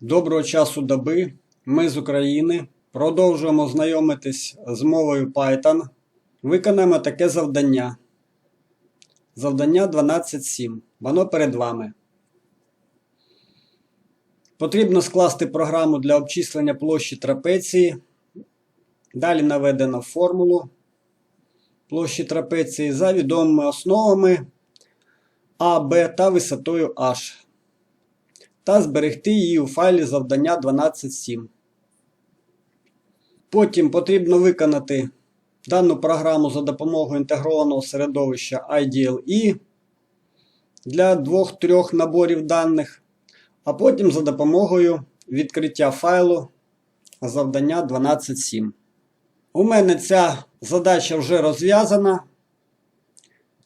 Доброго часу доби. Ми з України. Продовжуємо знайомитись з мовою Python. Виконаємо таке завдання. Завдання 12.7. Воно перед вами. Потрібно скласти програму для обчислення площі трапеції. Далі наведено формулу площі трапеції за відомими основами А, Б та висотою H та зберегти її у файлі завдання 12.7. Потім потрібно виконати дану програму за допомогою інтегрованого середовища IDLE для двох-трьох наборів даних, а потім за допомогою відкриття файлу завдання 12.7. У мене ця задача вже розв'язана,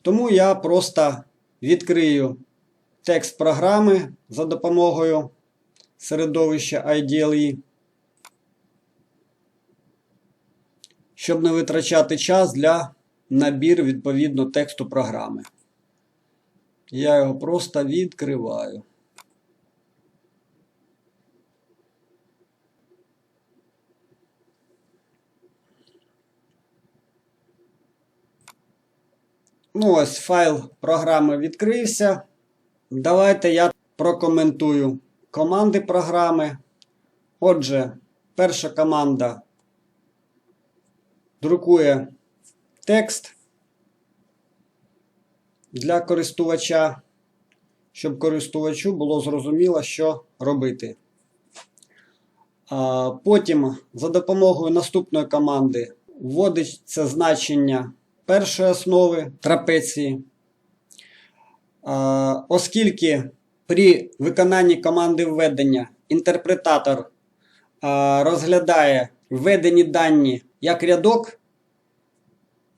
тому я просто відкрию текст програми за допомогою середовища IDLE, щоб не витрачати час для набір відповідно тексту програми. Я його просто відкриваю. Ну, ось файл програми відкрився. Давайте я прокоментую команди програми. Отже, перша команда друкує текст для користувача, щоб користувачу було зрозуміло, що робити. Потім за допомогою наступної команди вводиться значення першої основи трапеції. Оскільки при виконанні команди введення інтерпретатор розглядає введені дані як рядок,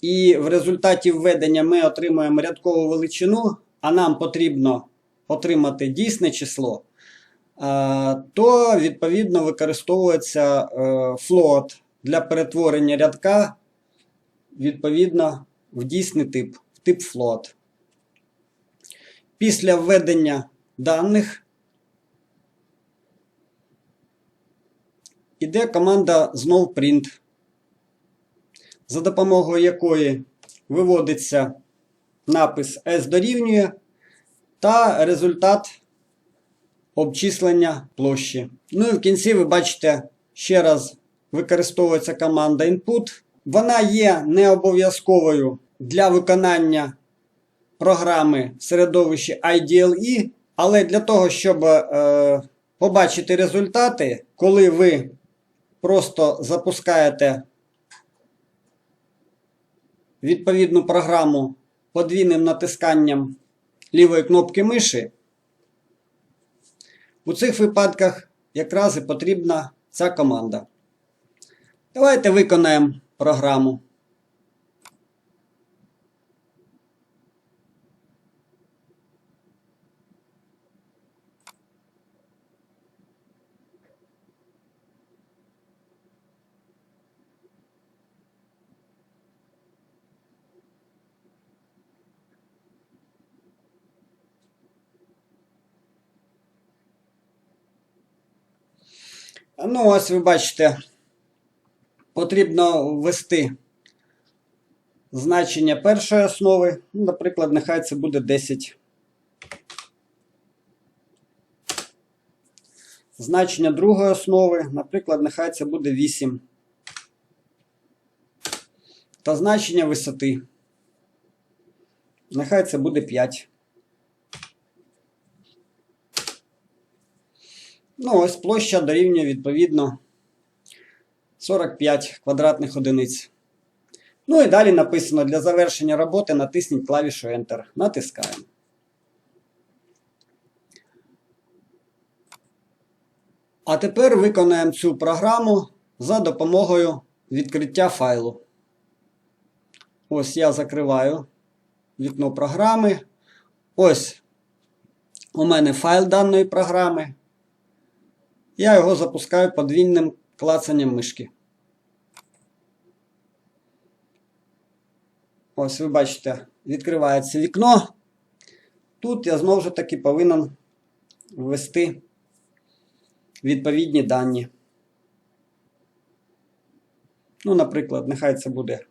і в результаті введення ми отримуємо рядкову величину, а нам потрібно отримати дійсне число, то відповідно використовується е, float для перетворення рядка відповідно в дійсний тип, в тип float. Після введення даних іде команда знов print, за допомогою якої виводиться напис S дорівнює та результат обчислення площі. Ну і в кінці ви бачите, ще раз використовується команда input. Вона є не обов'язковою для виконання програми в середовищі IDLE, але для того, щоб е, побачити результати, коли ви просто запускаєте відповідну програму подвійним натисканням лівої кнопки миші, у цих випадках якраз і потрібна ця команда. Давайте виконаємо програму. Ну, ось ви бачите, потрібно ввести значення першої основи. Ну, Наприклад, нехай це буде 10. Значення другої основи, наприклад, нехай це буде 8. Та значення висоти. Нехай це буде 5. Ну, ось площа дорівнює відповідно 45 квадратних одиниць. Ну і далі написано для завершення роботи натисніть клавішу Enter. Натискаємо. А тепер виконаємо цю програму за допомогою відкриття файлу. Ось я закриваю вікно програми. Ось у мене файл даної програми. Я його запускаю подвійним клацанням мишки. Ось ви бачите, відкривається вікно. Тут я знову ж таки повинен ввести відповідні дані. Ну, наприклад, нехай це буде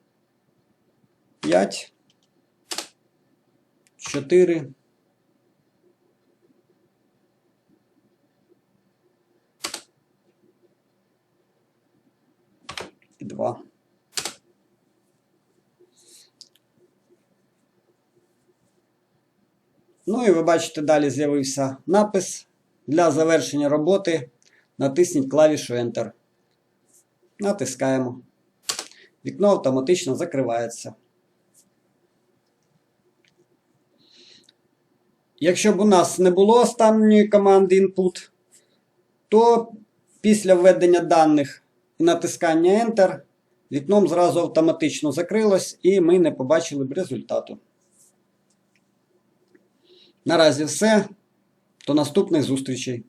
5, 4. І 2. Ну і ви бачите, далі з'явився напис. Для завершення роботи натисніть клавішу Enter. Натискаємо. Вікно автоматично закривається. Якщо б у нас не було останньої команди input, то після введення даних і натискання Enter вікном зразу автоматично закрилось і ми не побачили б результату. Наразі все. До наступних зустрічей.